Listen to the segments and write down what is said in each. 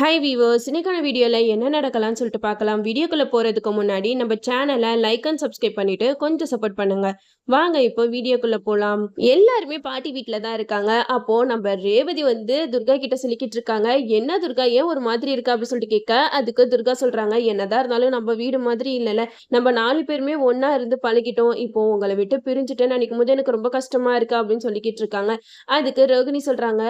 High viewers இன்னைக்கான வீடியோவில் என்ன நடக்கலாம்னு சொல்லிட்டு பார்க்கலாம். வீடியோக்குள்ளே போகிறதுக்கு முன்னாடி நம்ம சேனலை லைக் அண்ட் சப்ஸ்கிரைப் பண்ணிவிட்டு கொஞ்சம் சப்போர்ட் பண்ணுங்க. வாங்க இப்போ வீடியோக்குள்ளே போகலாம் எல்லாருமே பாட்டி வீட்டில் தான் இருக்காங்க. அப்போது நம்ம ரேவதி வந்து துர்கா கிட்ட சொல்லிக்கிட்டு இருக்காங்க. என்ன துர்கா? ஏன் ஒரு மாதிரி இருக்கா? அப்படின்னு சொல்லிட்டு கேட்க அதுக்கு துர்கா சொல்கிறாங்க என்னதான் இருந்தாலும் நம்ம வீடு மாதிரி இல்லைல்ல. நம்ம நாலு பேருமே ஒன்றா இருந்து பழகிட்டோம். இப்போ உங்களை விட்டு பிரிஞ்சுட்டேன்னு நினைக்கும் போது எனக்கு ரொம்ப கஷ்டமாக இருக்கா அப்படின்னு சொல்லிக்கிட்டு இருக்காங்க. அதுக்கு ரோகிணி சொல்கிறாங்க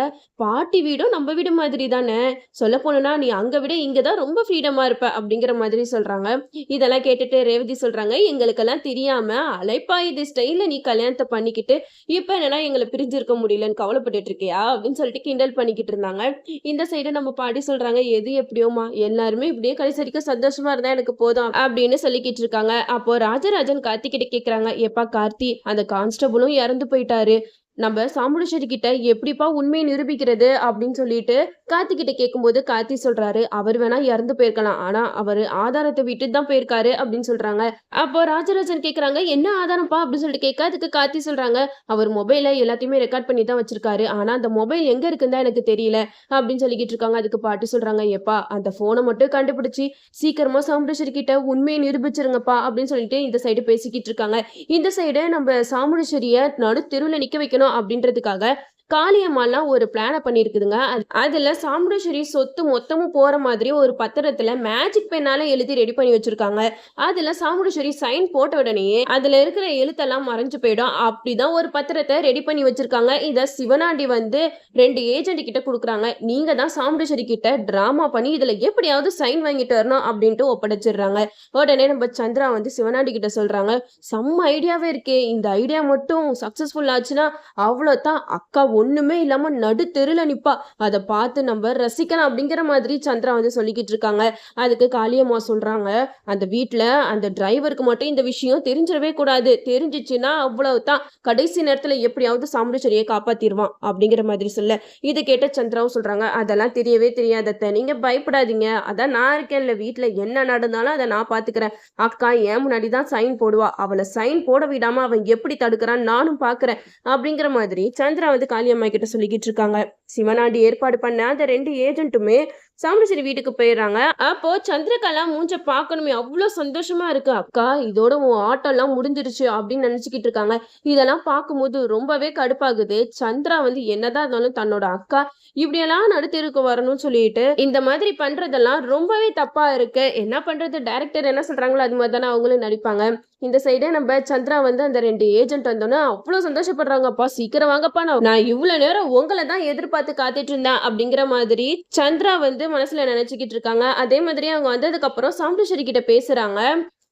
பாட்டி வீடும் நம்ம வீடு மாதிரி தானே? சொல்ல போனோம்னா நீ அங்கே விட இங்கே தான் ரொம்ப ஃப்ரீடமாக இருப்ப அப்படிங்கிற மாதிரி சொல்கிறாங்க இதெல்லாம் கேட்டுட்டு ரேவதி சொல்கிறாங்க எங்களுக்கெல்லாம் தெரியாம அலைப்பாயுது ஸ்டைலில் நீ கல்யாணத்தை பண்ணிக்கிட்டு இப்போ என்னன்னா எங்களை பிரிஞ்சிருக்க முடியலன்னு கவலைப்பட்டுட்டு இருக்கியா? அப்படின்னு சொல்லிட்டு கிண்டல் பண்ணிக்கிட்டு இருந்தாங்க. இந்த சைடு நம்ம பாட்டி சொல்கிறாங்க எது எப்படியோமா எல்லாருமே இப்படியே கடைசி வரைக்கும் இருந்தால் எனக்கு போதும் அப்படின்னு சொல்லிக்கிட்டு இருக்காங்க. அப்போ ராஜராஜன் கார்த்திகிட்ட கேட்குறாங்க எப்பா கார்த்தி அந்த கான்ஸ்டபுளும் இறந்து போயிட்டாரு. நம்ம சாமுண்டேஸ்வரி கிட்ட எப்படிப்பா உண்மையை நிரூபிக்கிறது? அப்படின்னு சொல்லிட்டு கார்த்தி கிட்ட கேட்கும்போது கார்த்தி சொல்றாரு அவர் வேணா இறந்து போயிருக்கலாம். ஆனா அவர் ஆதாரத்தை விட்டு தான் போயிருக்காரு அப்படின்னு சொல்றாங்க. அப்போ ராஜராஜன் கேக்குறாங்க என்ன ஆதாரம்ப்பா? அப்படின்னு சொல்லிட்டு கேட்க அதுக்கு கார்த்தி சொல்றாங்க அவர் மொபைல எல்லாத்தையுமே ரெக்கார்ட் பண்ணி தான் வச்சிருக்காரு. ஆனா அந்த மொபைல் எங்க இருக்குன்னு தான் எனக்கு தெரியல அப்படின்னு சொல்லிக்கிட்டு இருக்காங்க. அதுக்கு பாட்டு சொல்றாங்க எப்பா அந்த போனை மட்டும் கண்டுபிடிச்சி சீக்கிரமா சாமுண்டேஸ்வரி கிட்ட உண்மையை நிரூபிச்சிருங்கப்பா அப்படின்னு சொல்லிட்டு இந்த சைடு பேசிக்கிட்டு இருக்காங்க. இந்த சைடு நம்ம சாமுண்டேஸ்வரிய நடு தெருவில் நிக்க வைக்கணும் அப்படின்றதுக்காக காளியம்மாலாம் ஒரு பிளானை பண்ணியிருக்குதுங்க. அது- அதுல சாமுண்டேஸ்வரி சொத்து மொத்தமும் போகிற மாதிரி ஒரு பத்திரத்தில் மேஜிக் பெண்ணால் எழுதி ரெடி பண்ணி வச்சுருக்காங்க. அதில் சாமுண்டேஸ்வரி சைன் போட்ட உடனேயே அதில் இருக்கிற எழுத்தெல்லாம் மறைஞ்சு போயிடும். அப்படிதான் ஒரு பத்திரத்தை ரெடி பண்ணி வச்சுருக்காங்க. இதை சிவனாண்டி வந்து ரெண்டு ஏஜென்ட் கிட்ட கொடுக்குறாங்க. நீங்கள் தான் சாமுண்டேஸ்வரி கிட்ட ட்ராமா பண்ணி இதில் எப்படியாவது சைன் வாங்கிட்டு வரணும் அப்படின்ட்டு ஒப்படைச்சிடுறாங்க. உடனே நம்ம சந்திரா வந்து சிவனாண்டி கிட்ட சொல்கிறாங்க செம்ம ஐடியாவே இருக்கே. இந்த ஐடியா மட்டும் சக்ஸஸ்ஃபுல் ஆச்சுன்னா அவ்வளோதான் அக்கா ஒண்ணுமே இல்லாம நடு தெருல நிப்பா. அதை பார்த்து நம்ம ரசிக்கலாம் அப்படிங்கிற மாதிரி சந்திரா வந்து சொல்லிக்கிட்டு இருக்காங்க. அதுக்கு காளியம்மா சொல்றாங்க. அந்த வீட்டில் அந்த டிரைவருக்கு மட்டும் இந்த விஷயம் தெரிஞ்சிடவே கூடாது. தெரிஞ்சிச்சுன்னா அவ்வளவுதான். கடைசி நேரத்துல எப்படியாவது சாமுடிச்சரியை காப்பாத்திடுவான் அப்படிங்கிற மாதிரி சொல்ல. இதை கேட்ட சந்திராவும் சொல்றாங்க. அதெல்லாம் தெரியவே தெரியாதத்த நீங்க பயப்படாதீங்க. அதான் நான் இருக்கேன்ல வீட்டில் என்ன நடந்தாலும் அதை நான் பாத்துக்கிறேன். அக்கா ஏன் முன்னாடி தான் சைன் போடுவா. அவளை சைன் போட விடாம அவன் எப்படி தடுக்கிறான் நானும் பாக்குறேன் அப்படிங்கிற மாதிரி சந்திரா வந்து காளியம்மா கிட்ட சொல்லிக்கிட்டு இருக்காங்க. சிவனாண்டி ஏற்பாடு பண்ண அந்த ரெண்டு ஏஜென்ட்டுமே சாமுண்டேஸ்வரி வீட்டுக்கு போயிடுறாங்க. அப்போ சந்திரகலா மூஞ்ச பார்க்கணுமே அவ்வளோ சந்தோஷமா இருக்கு. அக்கா இதோட உன் ஆட்டம்லாம் முடிஞ்சிருச்சு அப்படின்னு நினைச்சுக்கிட்டு இருக்காங்க. இதெல்லாம் பார்க்கும்போது ரொம்பவே கடுப்பாகுது. சந்திரா வந்து என்னதான் இருந்தாலும் தன்னோட அக்கா இப்படியெல்லாம் நடுத்தருக்கு வரணும்னு சொல்லிட்டு இந்த மாதிரி பண்றதெல்லாம் ரொம்பவே தப்பா இருக்கு. என்ன பண்றது? டைரக்டர் என்ன சொல்றாங்களோ அது மாதிரி தானே அவங்களும் நடிப்பாங்க. இந்த சைடே நம்ம சந்திரா வந்து அந்த ரெண்டு ஏஜென்ட் வந்தோன்னே அவ்வளோ சந்தோஷப்படுறாங்கப்பா சீக்கிரம் வாங்கப்பா நான் நான் இவ்வளோ நேரம் உங்களை தான் எதிர்பார்த்து காத்துட்டு இருந்தேன் அப்படிங்கிற மாதிரி சந்திரா வந்து மனசுல நினைச்சுக்கிட்டு இருக்காங்க. அதே மாதிரி அவங்க வந்ததுக்கு அப்புறம் சாமுண்டேஸ்வரி கிட்ட பேசுறாங்க.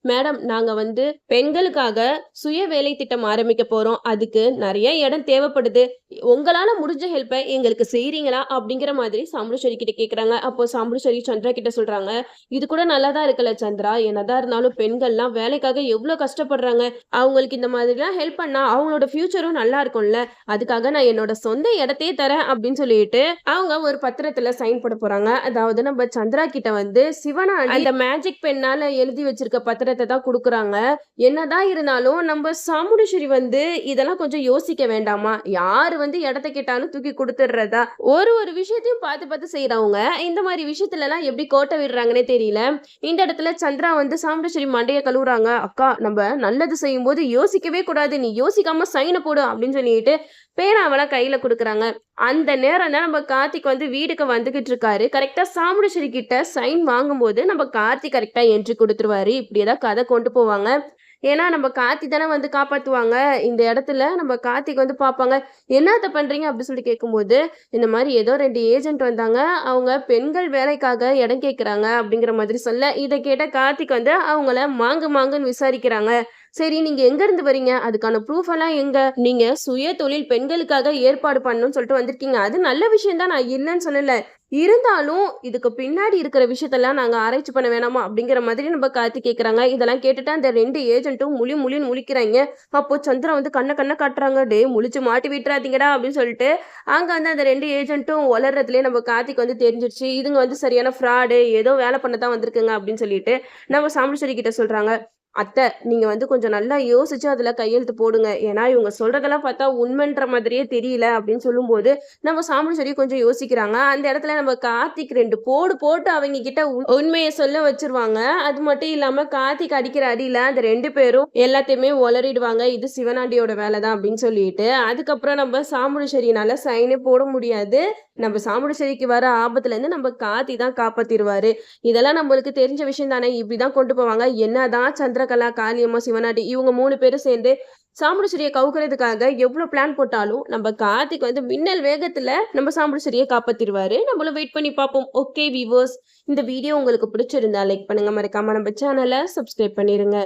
மேடம் நாங்க வந்து பெண்களுக்காக சுய வேலை திட்டம் ஆரம்பிக்க போறோம். அதுக்கு நிறைய இடம் தேவைப்படுது. உங்களால முடிஞ்ச ஹெல்ப்பை எங்களுக்கு செய்கிறீங்களா அப்படிங்கிற மாதிரி சாமுண்டேஸ்வரி கிட்ட கேக்குறாங்க. அப்போ சாமுண்டேஸ்வரி சந்திரா கிட்ட சொல்றாங்க. இது கூட நல்லா தான் இருக்குல்ல சந்திரா? என்னதான் இருந்தாலும் பெண்கள்லாம் வேலைக்காக எவ்வளோ கஷ்டப்படுறாங்க. அவங்களுக்கு இந்த மாதிரிலாம் ஹெல்ப் பண்ணா அவங்களோட ஃபியூச்சரும் நல்லா இருக்கும்ல. அதுக்காக நான் என்னோட சொந்த இடத்தையே தரேன் அப்படின்னு சொல்லிட்டு அவங்க ஒரு பத்திரத்துல சைன் போட போறாங்க. அதாவது நம்ம சந்திரா கிட்ட வந்து சிவனா அந்த மேஜிக் பெண்ணால எழுதி வச்சிருக்க பத்திரத்தை தான் கொடுக்குறாங்க. என்னதான் இருந்தாலும் நம்ம சாமுண்டேஸ்வரி வந்து இதெல்லாம் கொஞ்சம் யோசிக்க வேண்டாமா? யாரு வந்து இடத்த கேட்டாலும் தூக்கி கொடுத்துடுறதா? ஒரு ஒரு விஷயத்தையும் பார்த்து பார்த்து செய்யறவங்க இந்த மாதிரி விஷயத்துல எல்லாம் எப்படி கோட்டை விடுறாங்கன்னே தெரியல. இந்த இடத்துல சந்திரா வந்து சாமுண்டேஸ்வரி மண்டைய கழுவுறாங்க. அக்கா நம்ம நல்லது செய்யும் போது யோசிக்கவே கூடாது. நீ யோசிக்காம சைனை போடு அப்படின்னு சொல்லிட்டு பேனாவெல்லாம் கையில கொடுக்குறாங்க. அந்த நேரம் தான் நம்ம கார்த்திக் வந்து வீடுக்கு வந்துகிட்டு இருக்காரு. கரெக்டாக சாமுண்டேஸ்வரி கிட்ட சைன் வாங்கும்போது நம்ம கார்த்திக் கரெக்டாக என்ட்ரி கொடுத்துருவாரு. இப்படியேதான் கதை கொண்டு போவாங்க. ஏன்னா நம்ம கார்த்தி தானே வந்து காப்பாற்றுவாங்க இந்த இடத்துல நம்ம கார்த்திக் வந்து பார்ப்பாங்க. என்னத்த பண்ணுறீங்க அப்படின்னு சொல்லி கேட்கும்போது இந்த மாதிரி ஏதோ ரெண்டு ஏஜென்ட் வந்தாங்க. அவங்க பெண்கள் வேலைக்காக இடம் கேட்குறாங்க. அப்படிங்கிற மாதிரி சொல்ல இதை கேட்ட கார்த்திக் வந்து அவங்கள மாங்கு மாங்குன்னு விசாரிக்கிறாங்க. சரி நீங்க எங்க இருந்து வரீங்க அதுக்கான ப்ரூஃப் எல்லாம் எங்க? நீங்க சுய தொழில் பெண்களுக்காக ஏற்பாடு பண்ணணும்னு சொல்லிட்டு வந்திருக்கீங்க. அது நல்ல விஷயம் தான். நான் இல்லைன்னு சொல்லல. இருந்தாலும் இதுக்கு பின்னாடி இருக்கிற விஷயத்தெல்லாம் நாங்க ஆராய்ச்சி பண்ண வேணாமா? அப்படிங்கிற மாதிரி நம்ம காத்து கேக்குறாங்க. இதெல்லாம் கேட்டுட்டு அந்த ரெண்டு ஏஜென்ட்டும் முழி முழின்னு முழிக்கிறாங்க. அப்போ சந்திரா வந்து கண்ணை கண்ணை காட்டுறாங்க. டே முழிச்சு மாட்டி விட்டுறாதீங்கடா அப்படின்னு சொல்லிட்டு அங்க வந்து அந்த ரெண்டு ஏஜென்ட்டும் வளர்றதுலேயே நம்ம கார்த்திக் வந்து தெரிஞ்சிருச்சு. இதுங்க வந்து சரியான ஃப்ராடு ஏதோ வேலை பண்ண தான் வந்திருக்குங்க அப்படின்னு சொல்லிட்டு நம்ம சாமுண்டேஸ்வரி கிட்ட சொல்றாங்க. அத்தை நீங்கள் வந்து கொஞ்சம் நல்லா யோசிச்சு அதில் கையெழுத்து போடுங்க. ஏன்னா இவங்க சொல்றதெல்லாம் பார்த்தா உண்மைன்ற மாதிரியே தெரியல அப்படின்னு சொல்லும்போது நம்ம சாமுண்டீஸ்வரி கொஞ்சம் யோசிக்கிறாங்க. அந்த இடத்துல நம்ம கார்த்திக் ரெண்டு போடு போட்டு அவங்க கிட்ட உண்மையை சொல்ல வச்சிருவாங்க. அது மட்டும் இல்லாம கார்த்திக் அடிக்கிற அடியில அந்த ரெண்டு பேரும் எல்லாத்தையுமே உளறிடுவாங்க இது சிவனாண்டியோட வேலை தான் அப்படின்னு சொல்லிட்டு. அதுக்கப்புறம் நம்ம சாமுடிச்சேரினால சைனே போட முடியாது. நம்ம சாமுண்டீஸ்வரிக்கு வர ஆபத்துலேருந்து நம்ம காத்தி தான் காப்பாத்திடுவாரு. இதெல்லாம் நம்மளுக்கு தெரிஞ்ச விஷயம் தானே. இப்படிதான் கொண்டு போவாங்க. என்னதான் சந்திரகலா காளியம்மா சிவனாண்டி இவங்க மூணு பேரும் சேர்ந்து சாமுண்டீஸ்வரியை கவுக்கிறதுக்காக எவ்வளோ பிளான் போட்டாலும் நம்ம கார்த்திக் வந்து மின்னல் வேகத்தில் நம்ம சாமுண்டீஸ்வரியை காப்பாத்திடுவாரு. நம்மளும் வெயிட் பண்ணி பார்ப்போம். ஓகே விவர்ஸ் இந்த வீடியோ உங்களுக்கு பிடிச்சிருந்தா லைக் பண்ணுங்க. மறக்காம நம்ம சேனலை சப்ஸ்கிரைப் பண்ணிடுங்க